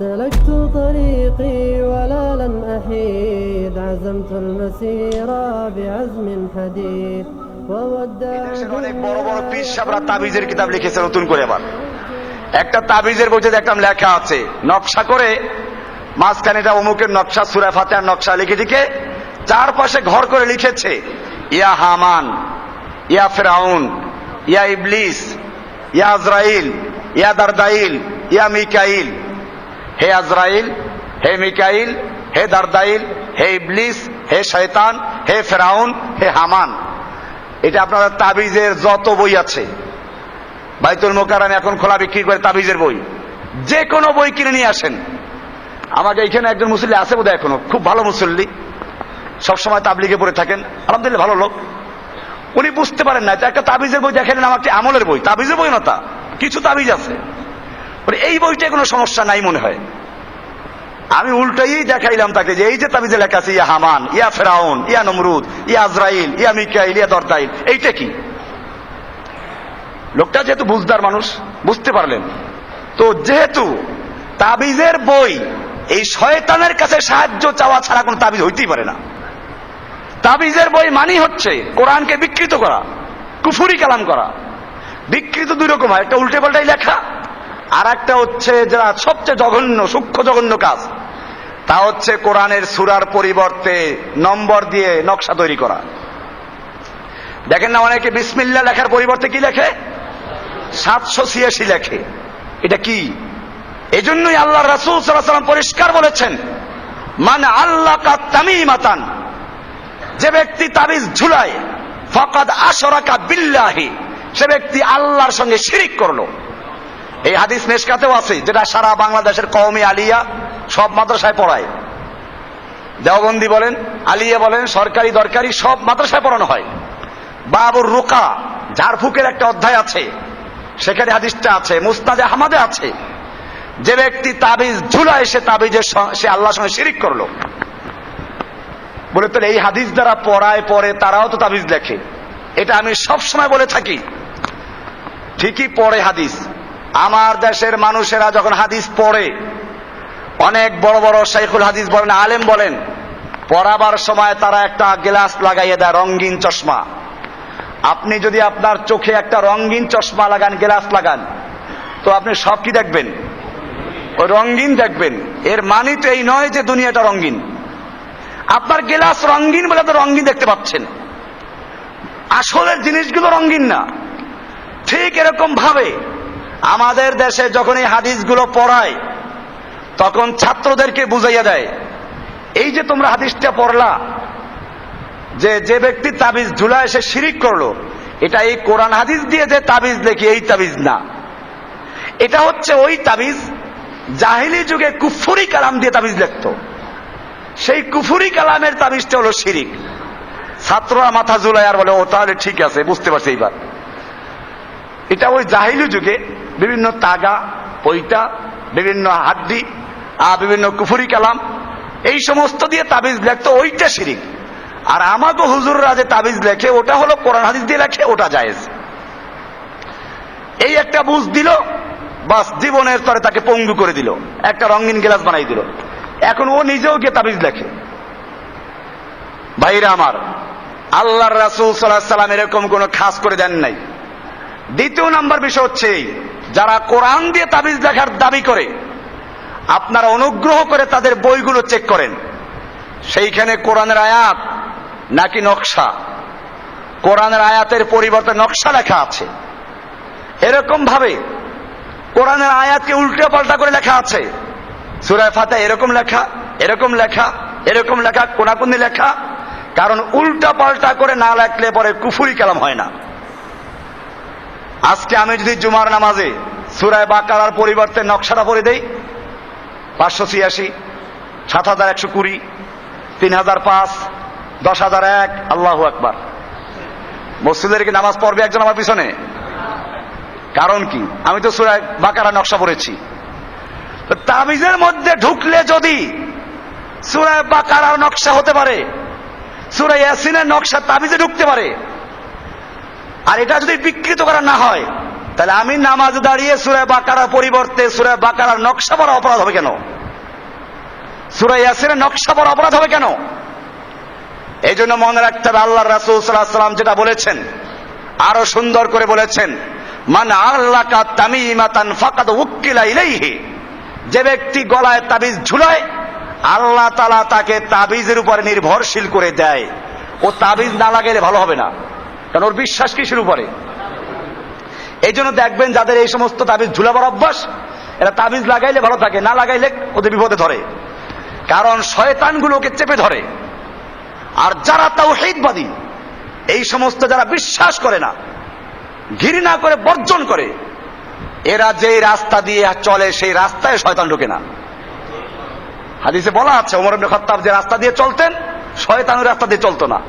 سلكت طريقي ولا لن أحيد عزمت المسير بعزم حديد وودعت দেশের অনেক বড় বড় পীর সাহরা তাবিজের কিতাব লিখেছে নতুন করে আবার একটা তাবিজের বইতে দেখলাম লেখা আছে নকশা করে মাঝখানে এটা অমুকের নকশা সুরা ফাতেহার নকশা লিখে লিখে চারপাশে ঘর করে লিখেছে ইয়া হামান ইয়া ফেরাউন ইয়া ইবলিস ইয়া আজরাইল ইয়া দারদাইল ইয়া মিকাইল হে আজরাইল, হে মিকাইল, হে দারদাইল, হে ইবলিস, হে শয়তান, হে ফেরাউন, হে হামান। এটা আপনাদের তাবিজের যত বই আছে। বাইতুল মোকারামে এখন খোলা বিক্রি করে তাবিজের বই। যে কোনো বই কিনে নিয়ে আসেন। আমাকে এখানে একজন মুসল্লি আছে বোধহয় এখনও। খুব ভালো মুসল্লি। সবসময় তাবলিগে পড়ে থাকেন। আলহামদুলিল্লাহ, ভালো লোক। উনি বুঝতে পারেন না একটা তাবিজের বই দেখেন, আমার একটি আমলের বই? তাবিজের বই না তা? কিছু তাবিজ আছে। এই বইটা কোনো সমস্যা নাই মনে হয়। আমি উল্টাই দেখাইলাম তাকে যে, এই যে তাবিজে লেখা আছে, ইয়া হামান, ইয়া ফেরাউন, ইয়া নমরুদ, ইয়া আজরাইল, ইয়া মিকাইল, ইয়া দরদাইল, এইটা কি? লোকটা যেহেতু বুঝদার মানুষ, বুঝতে পারলেন। তো যেহেতু তাবিজের বই, এই শয়তানের কাছে সাহায্য চাওয়া ছাড়া কোনো তাবিজ হইতেই পারে না। তাবিজের বই মানি হচ্ছে কোরআনকে বিকৃত করা, কুফুরি কালাম করা। বিকৃত দুই রকম হয়, একটা উল্টে পাল্টাই লেখা আর একটা হচ্ছে যারা সবচেয়ে জঘন্য, সূক্ষ্ম জঘন্য কাজ। তা হচ্ছে কোরআনের সুরার পরিবর্তে নম্বর দিয়ে নকশা তৈরি করা। দেখেন না অনেকে বিসমিল্লা লেখার পরিবর্তে কি লেখে? সাতশো ছিয়াশি লেখে। এটা কি? এজন্যই আল্লাহ রাসুল সাল্লাম পরিষ্কার বলেছেন মানে আল্লাহ কাতামি মাতান যে ব্যক্তি তাবিজ ঝুলায়, ফকাদ আশরাকা বিল্লাহি সে ব্যক্তি আল্লাহর সঙ্গে শিরিক করল। এই হাদিস মেশকাতেও আছে, যেটা সারা বাংলাদেশের কওমি আলিয়া সব মাদ্রাসায় পড়ায়। দেওবন্দি বলেন, আলিয়া বলেন, সরকারি, দরকারি, সব মাদ্রাসায় পড়ানো হয়। বাবুর রোকা, ঝাড়ফুকের একটা অধ্যায় আছে, সেখানে হাদিসটা আছে মুস্তাদে আহমাদে আছে। যে ব্যক্তি তাবিজ ঝুলায়, সে তাবিজের সে আল্লাহর সঙ্গে শিরিক করল। বলে তাহলে এই হাদিস দ্বারা পড়ায়, পড়ে, তারাও তো তাবিজ লেখে। এটা আমি সব সময় বলে থাকি। ঠিকই পড়ে হাদিস। আমার দেশের মানুষেরা যখন হাদিস পড়ে, অনেক বড় বড় শাইখুল হাদিস বলেন, আলেম বলেন, পড়াবার সময় তারা একটা গ্লাস লাগাইয়ে দেয়, রঙিন চশমা। আপনি যদি আপনার চোখে একটা রঙিন চশমা লাগান, গ্লাস লাগান, তো আপনি সব কি দেখবেন? রঙিন দেখবেন। এর মানে তো এই নয় যে দুনিয়াটা রঙিন। আপনার গ্লাস রঙিন বলে আপনি রঙিন দেখতে পাচ্ছেন। আসলের জিনিসগুলো রঙিন না। ঠিক এরকম ভাবে আমাদের দেশে যখন এই হাদিসগুলো পড়ায়, তখন ছাত্রদেরকে বুঝাইয়া দেয়, এই যে তোমরা হাদিসটা পড়লা, যে যে ব্যক্তি তাবিজ ঝুলায় সে শিরিক করল, এটা এই কোরআন হাদিস দিয়ে যে তাবিজ লেখি এই তাবিজ না? এটা হচ্ছে ওই তাবিজ জাহিলি যুগে কুফুরি কালাম দিয়ে তাবিজ লিখতো। সেই কুফুরি কালামের তাবিজটা হলো শিরিক। ছাত্ররা মাথা ঝুলায় আর বলে, ও তাহলে ঠিক আছে, বুঝতে পারছি এইবার। এটা ওই জাহিলি যুগে বিভিন্ন তাগা পৈতা, বিভিন্ন হাড্ডি আর বিভিন্ন কুফুরি কালাম, এই সমস্ত দিয়ে তাবিজ লেখতো, ওইটা শিরিক। আর আমাকে হুজুররা যে তাবিজ লেখে, ওটা হলো কোরআন হাদিস দিয়ে লেখে, ওটা জায়েজ। এই একটা বুঝ দিল, বাস জীবনের তরে তাকে পঙ্গু করে দিল, একটা রঙিন গ্লাস বানাই দিল। এখন ও নিজেও গিয়ে তাবিজ লেখে। ভাইরা আমার, আল্লাহর রাসূল সাল্লাল্লাহু সাল্লাম এরকম কোনো খাস করে দেন নাই। দ্বিতীয় নাম্বার বিষয় হচ্ছে যারা কোরআন দিয়ে তাবিজ লেখার দাবি করে, আপনারা অনুগ্রহ করে তাদের বইগুলো চেক করেন। সেইখানে কোরআনের আয়াত নাকি নকশা? কোরআনের আয়াতের পরিবর্তে নকশা লেখা আছে। এরকম ভাবে কোরআনের আয়াতকে উল্টে পাল্টা করে লেখা আছে। সুরায় ফাতে এরকম লেখা এরকম লেখা এরকম লেখা, কোনাকুনি লেখা। কারণ উল্টা পাল্টা করে না লেখলে পরে কুফুরি কালাম হয় না। আজকে আমি যদি জুমার নামাজে সুরায় বাকারার পরিবর্তে নকশাটা পরে দেই, পাঁচশো ছিয়াশি, সাত হাজার একশো কুড়ি, তিন হাজার পাঁচ, দশ হাজার এক, আল্লাহ একবার মসজিদের কি নামাজ পড়বে একজন আমার পিছনে? কারণ কি? আমি তো সুরায় বাকারা নকশা পড়েছি। তাবিজের মধ্যে ঢুকলে যদি সুরায় বাকারার নকশা হতে পারে সুরায় ইয়াসিনের নকশা তাবিজে ঢুকতে পারে আর এটা যদি বিকৃত করা না হয়, তাহলে আমি নামাজ দাঁড়িয়ে সুরে বাকারার পরিবর্তে সুরে বাকারার নকশা পড়া অপরাধ হবে কেন? সুরে ইয়াসিনের নকশা পড়া অপরাধ হবে কেন? এই জন্য মনে রাখতে হবে আল্লাহ রাসুল সাল্লাম যেটা বলেছেন, আরও সুন্দর করে বলেছেন, মান আল্লাকা তামিমাতান ফাকাদ উক্কিলা ইলাইহি। যে ব্যক্তি গলায় তাবিজ ঝুলায়, আল্লাহ তালা তাকে তাবিজের উপরে নির্ভরশীল করে দেয়। ও তাবিজ না লাগাইলে ভালো হবে না। কারণ ওর বিশ্বাস কিসের উপরে? এই জন্য দেখবেন যাদের এই সমস্ত তাবিজ ঝুলাবার অভ্যাস, এরা তাবিজ লাগাইলে ভালো থাকে, না লাগাইলে ওদের বিপদে ধরে। কারণ শয়তানগুলোকে চেপে ধরে। আর যারা তাও হেদবাদী এই সমস্ত যারা বিশ্বাস করে না, ঘৃণা করে, বর্জন করে, এরা যেই রাস্তা দিয়ে চলে, সেই রাস্তায় শয়তান ঢোকে না। হাদিসে বলা আছে ইবনে খাত্তাব যে রাস্তা দিয়ে চলতেন, শয়তান রাস্তা দিয়ে চলতো না।